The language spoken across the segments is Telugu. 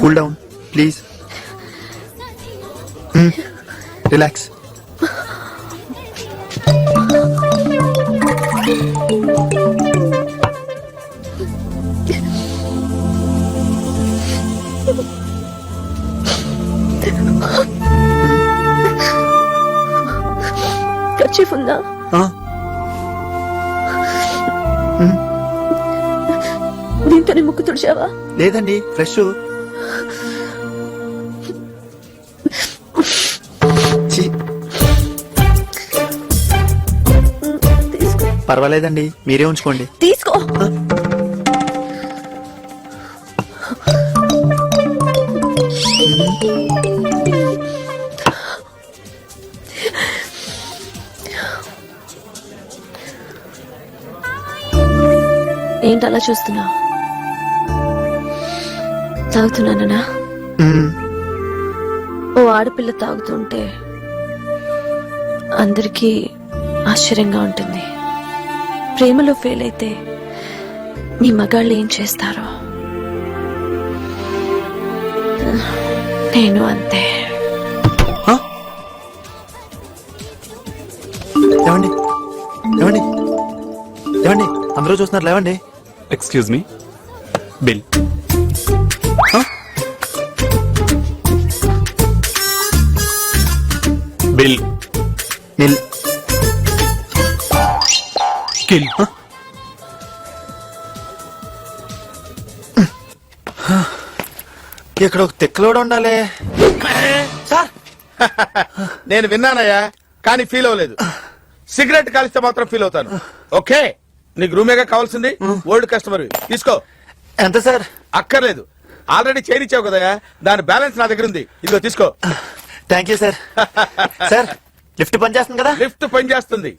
Cool down please relax kerchief ఉందా దీంతోనే ముక్కు తుడిచావా? లేదండి ఫ్రెష్. పర్వాలేదండి. మీరే ఉంచుకోండి. తీసుకో. ఏంటి అలా చూస్తున్నా? తాగుతున్నానా. ఓ ఆడపిల్ల తాగుతుంటే అందరికీ ఆశ్చర్యంగా ఉంటుంది. ప్రేమలో ఫెయిల్ అయితే మీ మగాళ్ళు ఏం చేస్తారో? నేను అంతే. అందరూ చూస్తున్నారు లేవండి. ఎక్స్క్యూజ్ మీ బిల్ హ? బిల్ నిల్ కిల్ ఇక్కడ ఒక తెక్కలోడు ఉండాలి. సార్! నేను విన్నానయ్యా కానీ ఫీల్ అవ్వలేదు. సిగరెట్ కాలిస్తే మాత్రం ఫీల్ అవుతాను. ఓకే నీకు రూమేగా కావాల్సింది? ఓల్డ్ కస్టమర్ తీసుకో. ఎంత సార్? అక్కర్లేదు. ఆల్రెడీ చేరిచ్చావు కదయ్యా. దాని బ్యాలెన్స్ నా దగ్గర ఉంది. ఇదిగో తీసుకో. Thank you sir sir lift పని చేస్తుంది కదా? లిఫ్ట్ పని చేస్తుంది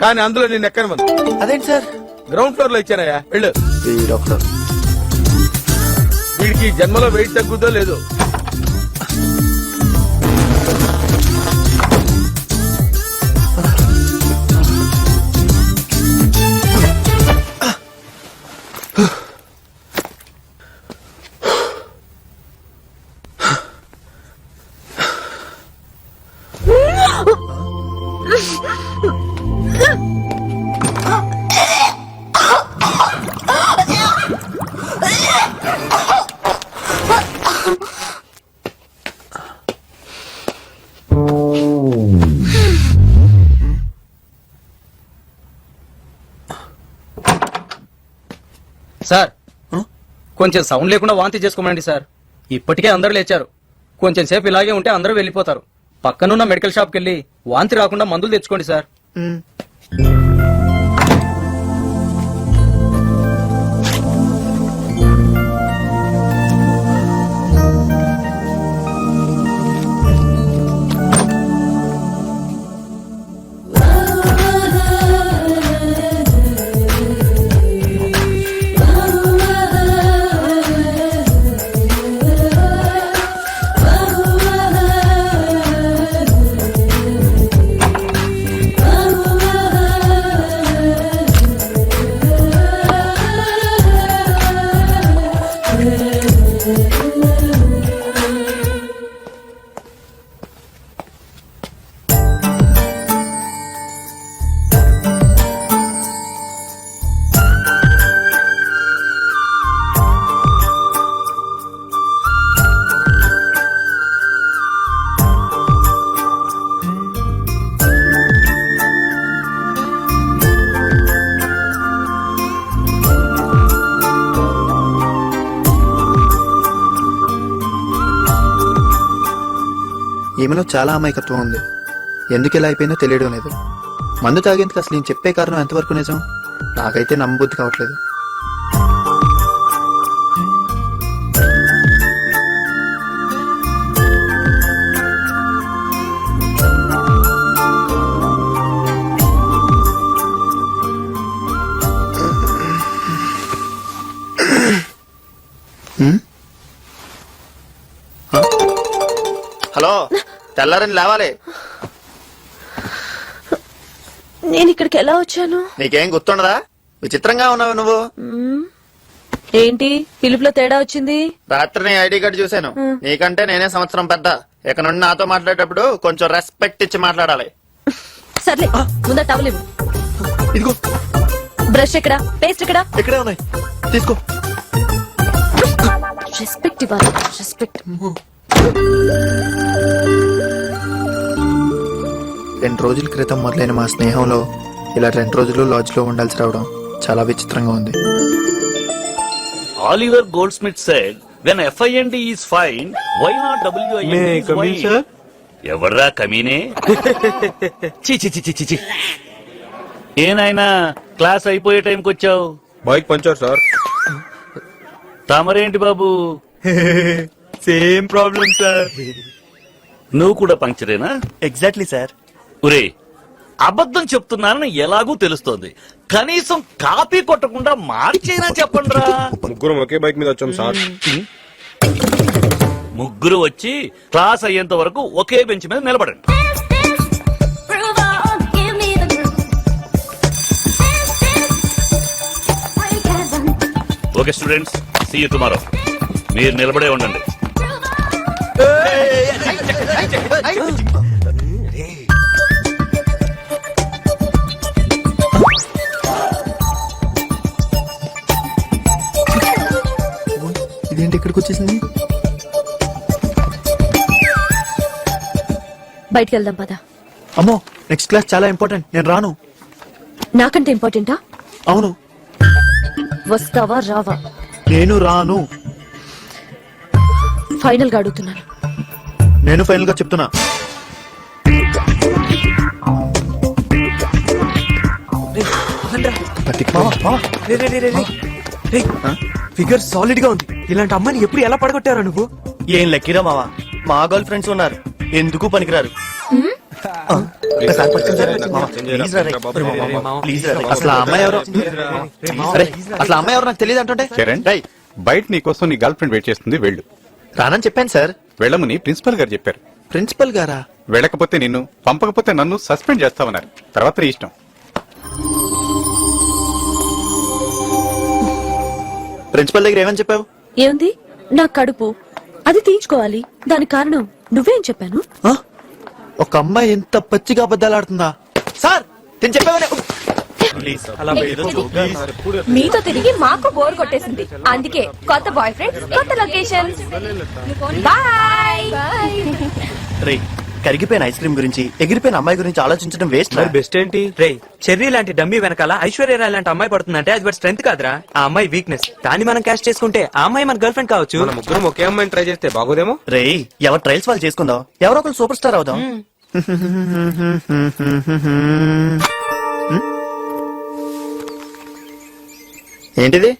కానీ అందులో నేను ఎక్కను అదేంటి సార్? గ్రౌండ్ ఫ్లోర్లో ఇచ్చానయ్యా వెళ్ళు. డాక్టర్. వీడికి జన్మలో వెయిట్ తగ్గుదో లేదో. సార్. కొంచెం సౌండ్ లేకుండా వాంతి చేసుకోమండి సార్. ఇప్పటికే అందరూ లేచారు. కొంచెం సేపు ఇలాగే ఉంటే అందరూ వెళ్ళిపోతారు. పక్కనున్న మెడికల్ షాప్కి వెళ్ళి వాంతి రాకుండా మందులు తెచ్చుకోండి సార్. ఈమెలో చాలా అమాయకత్వం ఉంది. ఎందుకు ఇలా అయిపోయిందో తెలియడం లేదు. మందు తాగేందుకు అసలు నేను చెప్పే కారణం ఎంతవరకు నిజం? నాకైతే నమ్మబుద్ధి కావట్లేదు. తెల్లారని లేవాలి. నేను ఇక్కడికి ఎలా వచ్చాను? నీకేం గుర్తుండదా? విచిత్రంగా ఉన్నావు నువ్వు. ఏంటి? పిలుపులో తేడా వచ్చింది? రాత్రి నీ ఐడి కార్డు చూశాను. నీకంటే నేనే సంవత్సరం పెద్ద. ఇక నుండి నాతో మాట్లాడేటప్పుడు కొంచెం రెస్పెక్ట్ ఇచ్చి మాట్లాడాలి. సర్లే ముందా టవల్ ఇవ్వు. ఇదిగో. బ్రష్ ఎక్కడా? పేస్ట్ ఎక్కడా? ఇక్కడే ఉన్నాయి. తీసుకో. రెస్పెక్ట్ ఇవ్వాలి. రెస్పెక్ట్ రెండు రోజుల క్రితం మొదలైన మా స్నేహంలో ఇలా రెండు రోజులు లాడ్జ్లో ఉండాల్సి రావడం చాలా విచిత్రంగా ఉంది. Goldsmith said, when FIND is fine, why not WIND is fine? ఎవర్రా కమీనే చి చి చి చి చి చి ఏనాయనా క్లాస్ అయిపోయే టైంకి వచ్చావు? బైక్ పంచర్ సార్ తమరేంటి బాబు? సేమ్ ప్రాబ్లం సార్ నువ్వు కూడా పంక్చరేనా ఎగ్జాక్ట్లీ సార్ ఒరే అబద్ధం చెప్తున్నానని ఎలాగూ తెలుస్తోంది కనీసం కాపీ కొట్టకుండా మార్చైనా చెప్పండిరా ముగ్గురం ఒకే బైక్ మీద వచ్చాం సార్ ముగ్గురు వచ్చి క్లాస్ అయ్యేంత వరకు ఒకే బెంచ్ మీద నిలబడండి. Okay students see you tomorrow మీరు నిలబడే ఉండండి ఇక్కడికి వచ్చేసింది బయటికి వెళ్దాం పద. అమ్మో నెక్స్ట్ క్లాస్ చాలా ఇంపార్టెంట్ నేను రాను. నాకంటే ఇంపార్టెంటా అవును. వస్తావా రావా? నేను రాను. ఫైనల్గా అడుగుతున్నాను. నేను ఫైనల్గా చెప్తున్నా. ఫిగర్ సాలిడ్గా ఉంది. ఇలాంటి అమ్మాయిని ఎప్పుడు ఎలా పడగొట్టారా నువ్వు? ఏం లక్కీరా మావా? మా గర్ల్ ఫ్రెండ్స్ ఉన్నారు. ఎందుకు పనికిరారు. అసలు అమ్మాయి ఎవరు? అసలు అమ్మాయి ఎవరు నాకు తెలియదు అంటుంటే? చరణ్ బయట నీ కోసం నీ గర్ల్ ఫ్రెండ్ వెయిట్ చేస్తుంది వెళ్ళు. రానని చెప్పాను సార్. వెళ్ళమని ప్రిన్సిపల్ గారు చెప్పారు. ప్రిన్సిపల్ గారా? వెళ్ళకపోతే నిన్ను పంపకపోతే నన్ను సస్పెండ్ చేస్తామన్నారు తర్వాత నీ ఇష్టం. ప్రిన్సిపల్ దగ్గర ఏమని చెప్పావు? ఏముంది? నా కడుపు. అది తీయించుకోవాలి. దానికి కారణం నువ్వేం చెప్పాను. ఆ? ఒక అమ్మాయి ఎంత పచ్చిగా అబద్ధాలు ఆడుతుందా? సార్ నేను చెప్పావనే ఏదో. మీతో తిరిగి మాకు బోర్ కొట్టేసింది. అందుకే కొత్త బాయ్ ఫ్రెండ్ కొత్త లొకేషన్ బాయ్ రే కరిగిపోయిన ఐస్ క్రీమ్ గురించి ఎగిరిపోయిన అమ్మాయి గురించి ఆలోచించడం వేస్ట్ మరి బెస్ట్ ఏంటి? రే చెర్రీ లాంటి డమ్మీ వెనకాల ఐశ్వర్య రాయ్ లాంటి అమ్మాయి పడుతుందంటే అది వాడి స్ట్రెంత్ కాదురా. ఆ అమ్మాయి వీక్నెస్ దాన్ని మనం క్యాష్ చేసుకుంటే ఆ అమ్మాయి మన గర్ల్ ఫ్రెండ్ కావచ్చు. మన ముగ్గురం ఒకే అమ్మాయిని ట్రై చేస్తే బాగోదేమో? రే ఎవరు ట్రయల్స్ వాళ్ళు చేసుకుందాం? ఎవరో ఒకరు సూపర్ స్టార్ అవుదాం ఏంటిది?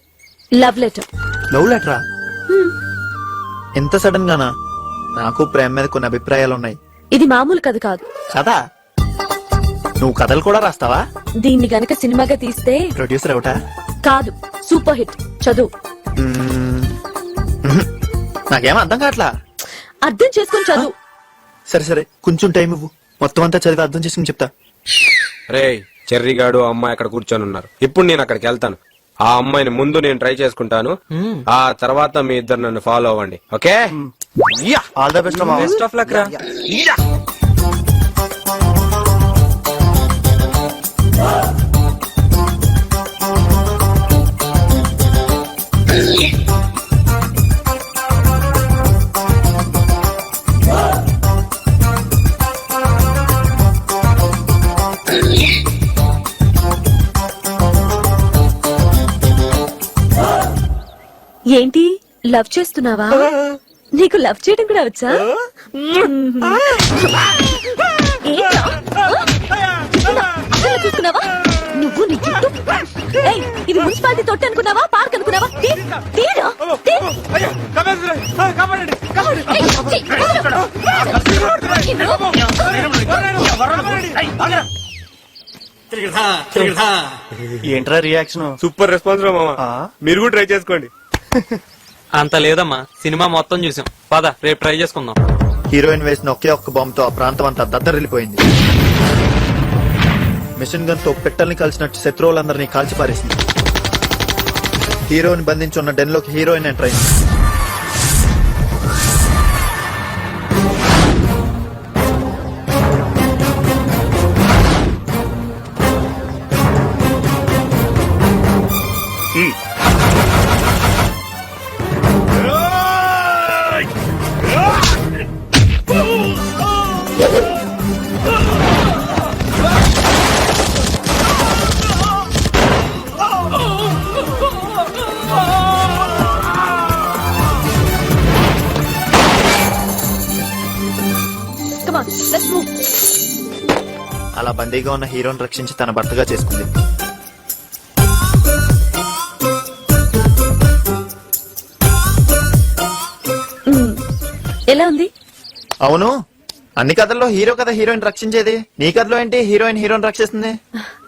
లవ్ లెటర్ లవ్ లెటరా ఎంత సడన్ గానా? నాకు ప్రేమ మీద కొన్ని అభిప్రాయాలు ఉన్నాయి ఇది మామూలు కథ కాదు. కదా నువ్వు కథలు కూడా రాస్తావా? దీన్ని గనక సినిమాగా తీస్తే ప్రొడ్యూసర్ అవుటా కాదు సూపర్ హిట్ చదువు. నాకేం అర్థం కావట్లా? అర్థం చేసుకుని చదువు. సరే సరే కొంచెం టైం ఇవ్వు. మొత్తం అంతా చదివి అర్థం చేసుకుని చెప్తా. రే చెర్రిగాడు ఆ అమ్మాయి అక్కడ కూర్చొని ఉన్నారు ఇప్పుడు నేను అక్కడికి వెళ్తాను. ఆ అమ్మాయిని ముందు నేను ట్రై చేసుకుంటాను. ఆ తర్వాత మీ ఇద్దరు నన్ను ఫాలో అవ్వండి. Okay? All the best best of luck రా. లవ్ చేస్తున్నావా? నీకు లవ్ చేయడం కూడా వచ్చా? చూస్తున్నావా? నువ్వు నీ జుట్టు. ఏయ్, ఇది మున్సిపాలిటీ తొట్టి అనుకున్నావా? పార్క్ అనుకున్నావా? తీ- తీరా? ఏంట్రా రియాక్షన్ సూపర్ రెస్పాన్స్ రా మామ. మీరు కూడా ట్రై చేసుకోండి. అంత లేదమ్మా. సినిమా మొత్తం చూసాం. పద రేపు ట్రై చేసుకుందాం. హీరోయిన్ వేసిన ఒకే ఒక్క బాంబుతో ఆ ప్రాంతం అంతా దద్దరిల్లిపోయింది. మిషన్ గన్తో పెట్టల్ని కలిసినట్టు శత్రువులందరినీ కాల్చిపారేసింది. హీరోని బంధించి ఉన్న డెన్లోకి హీరోయిన్ ఎంటర్ అయింది. బందీగా ఉన్న హీరోని రక్షించి తన భర్తగా చేసుకుంది. ఎలా ఉంది? అవును. అన్ని కథల్లో హీరో కథ హీరోయిన్ రక్షించేది. నీ కథలో ఏంటి హీరోయిన్ హీరోని రక్షిస్తుంది?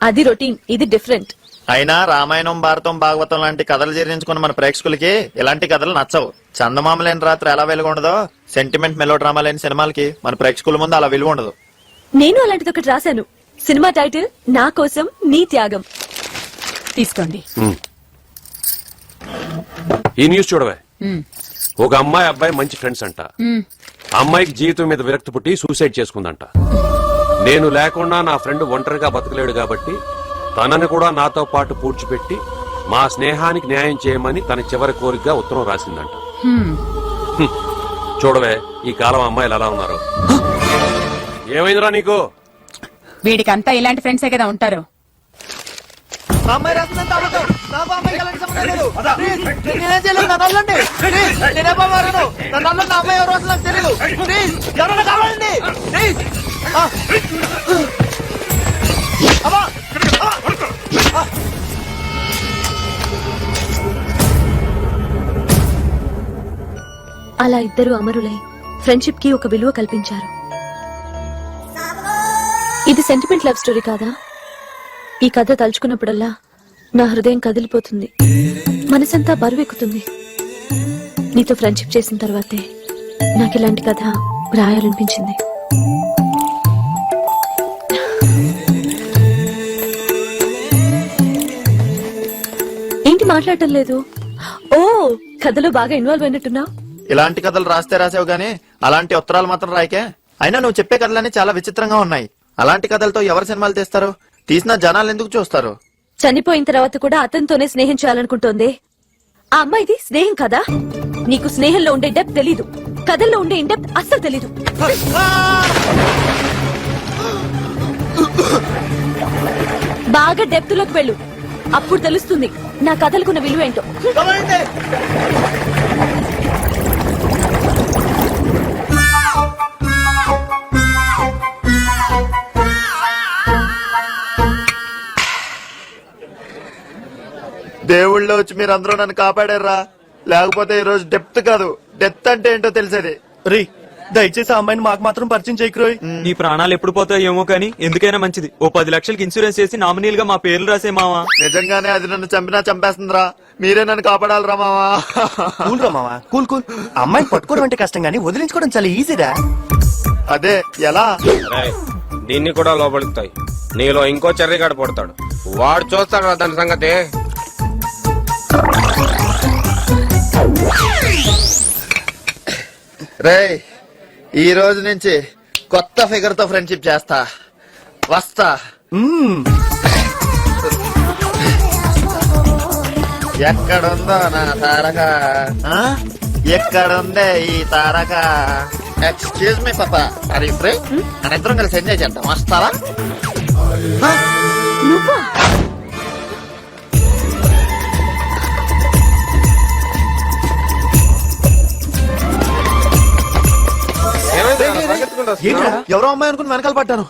అది రొటీన్ ఇది డిఫరెంట్. అయినా రామాయణం భారతం భాగవతం లాంటి కథలు జీర్ణించుకున్న మన ప్రేక్షకులకి ఇలాంటి కథలు నచ్చవు. చందమామ లేని రాత్రి ఎలా వెలుగు ఉండదో సెంటిమెంట్ మెలో డ్రామా లేని సినిమాలకి మన ప్రేక్షకుల ముందు అలా విలువ ఉండదు నేను అలాంటిది ఒకటి రాశాను. సినిమా టైటిల్ నా కోసం నీ త్యాగం. తీసుకోండి. ఈ న్యూస్ చూడవే. ఒక అమ్మాయి అబ్బాయి మంచి ఫ్రెండ్స్ అంట. అమ్మాయికి జీవితం మీద విరక్తి పుట్టి సూసైడ్ చేసుకుందంట. నేను లేకుండా నా ఫ్రెండ్ ఒంటరిగా బతకలేడు కాబట్టి తనని కూడా నాతో పాటు పూడ్చిపెట్టి మా స్నేహానికి న్యాయం చేయమని తన చివరి కోరికగా ఉత్తరం రాసిందంట. చూడవే ఈ కాలం అమ్మాయిలు ఎలా ఉన్నారు? ఏమైందిరా నీకు? వీడికంతా ఇలాంటి ఫ్రెండ్సే కదా ఉంటారు. అలా ఇద్దరు అమరులై ఫ్రెండ్షిప్కి ఒక విలువ కల్పించారు. ఇది సెంటిమెంట్ లవ్ స్టోరీ కాదా? ఈ కథ తలుచుకున్నప్పుడల్లా నా హృదయం కదిలిపోతుంది. మనసంతా బరువెక్కుతుంది. నీతో ఫ్రెండ్షిప్ చేసిన తర్వాతే నాకు ఇలాంటి కథ రాయాలనిపించింది. ఏంటి మాట్లాడటం లేదు? ఓ కథలో బాగా ఇన్వాల్వ్ అయినట్టున్నావు ఇలాంటి కథలు రాస్తే రాసావు గానీ అలాంటి ఉత్తరాలు మాత్రం రాయకే. అయినా నువ్వు చెప్పే కథలన్నీ చాలా విచిత్రంగా ఉన్నాయి. అలాంటి కథలతో ఎవరు సినిమాలు తీస్తారు? తీసిన జనాలు ఎందుకు చూస్తారు? చనిపోయిన తర్వాత కూడా అతనితోనే స్నేహం చేయాలనుకుంటోంది. ఆ అమ్మాయిది స్నేహం కదా? నీకు స్నేహంలో ఉండే డెప్త్ తెలీదు. కథల్లో ఉండే ఇండెప్త్ అస్సలు తెలీదు. బాగా డెప్త్లోకి వెళ్ళు. అప్పుడు తెలుస్తుంది నా కథలకున్న విలువ ఏంటో? దేవుళ్ళో వచ్చి మీరు అందరూ నన్ను కాపాడారా లేకపోతే ఈ రోజు డెప్త్ కాదు. డెత్ అంటే ఏంటో తెలిసేది. రీ దయచేసి ఆ అమ్మాయిని మాకు మాత్రం పరిచయం చేయకురోయ్ నీ ప్రాణాలు ఎప్పుడు పోతాయో ఏమో కానీ ఎందుకైనా మంచిది. ఓ పది లక్షలకి ఇన్సూరెన్స్ చేసి నామినీల్గా మా పేర్లు రాసే మావా. నిజంగానే అది నన్ను చంపినా చంపేస్తుందిరా. మీరే నన్ను కాపాడాలరా మావా. కూల్ రా మావా కూల్ కూల్. అమ్మాయిని పట్టుకోవడం అంటే కష్టం కానీ వదిలించుకోవడం చాలా ఈజీరా. అదే ఎలా? రేయ్, దీన్ని కూడా లోపలుతాయి నీలో ఇంకో చెర్రిగాడు పడతాడు. వాడు చూస్తాడు రా దాని సంగతి. రేయ్ ఈ రోజు నుంచి కొత్త ఫిగర్తో ఫ్రెండ్షిప్ చేస్తా. వస్తా. ఎక్కడుందో నా తారక? ఆ? ఎక్కడుందే ఈ తారక? ఎక్స్క్యూజ్ మీ పాప. అరే ఫ్రీ మన ఇద్దరం కలిసి ఎంజాయ్ చేద్దాం. వస్తావా? ఎవరో అమ్మాయి అనుకుని వెనకాల పడ్డాను.